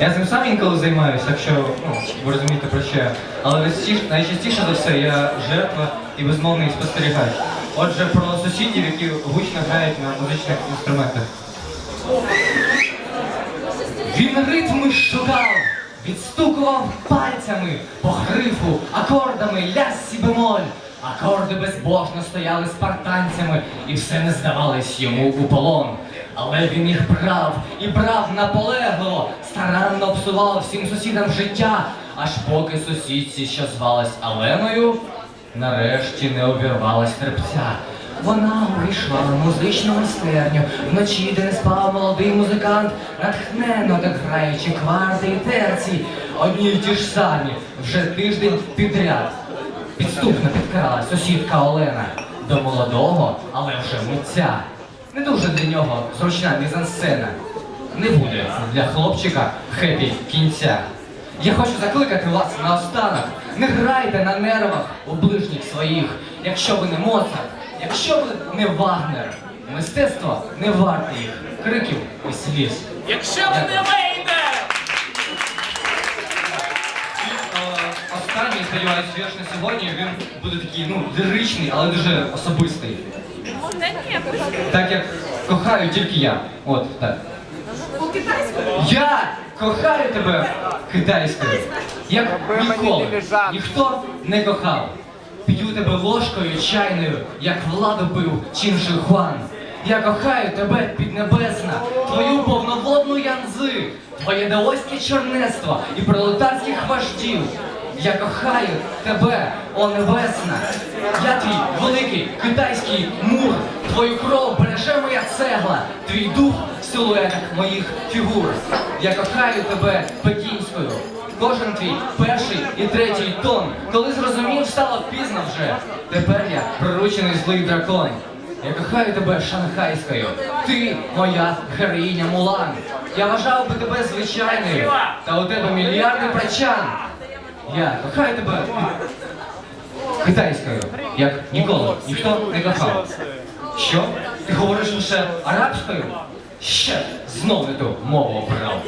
Я цим сам інколи займаюся, якщо ну, ви розумієте про що. Але найчастіше, за все я жертва і безмовний спостерігач. Отже, про сусідів, які гучно грають на музичних інструментах. Він ритми шукав, відстукував пальцями по грифу, акордами ля сі бемоль. Акорди безбожно стояли спартанцями, і все не здавалось йому у полон. Але він їх брав і брав наполегливо, старанно псував всім сусідам життя, аж поки сусідці, що звалась Аленою, нарешті не обірвалась терпця. Вона увійшла в музичну майстерню, вночі, де не спав молодий музикант, натхненно так граючи кварти і терці, одні й ті ж самі, вже тиждень підряд. Підступно підкрала сусідка Олена до молодого, але вже митця. Не дуже для нього зручна мізансцена. Не буде для хлопчика хепі кінця. Я хочу закликати вас наостанок. Не грайте на нервах у ближніх своїх, якщо ви не Моцарт, якщо ви не Вагнер. Мистецтво не варте їх криків і сліз. Якщо ви не вийде! Е, Останній, сподіваюся, вірш на сьогодні він буде такий, ну, ліричний, але дуже особистий. Так як кохаю тільки я. От так. Я кохаю тебе китайською, як ніколи. Ніхто не кохав. П'ю тебе ложкою чайною, як владу пив Чінши Хуан. Я кохаю тебе піднебесна, твою повноводну янзи, твоє даоське чорнецтво і пролетарських вождів. Я кохаю тебе, о небесна. Я твій великий китайський мур, твою кров береже моя цегла, твій дух в силуетах моїх фігур. Я кохаю тебе пекінською. Кожен твій перший і третій тон. Коли зрозумів, стало пізно вже. Тепер я приручений злий дракон. Я кохаю тебе шанхайською. Ти моя героїня Мулан. Я вважав би тебе звичайною, та у тебе мільярди прачан. Я кохаю тебе китайською, як ніколи ніхто не кохав. Що? Ти говориш лише арабською? Ще знову ту мову обрав.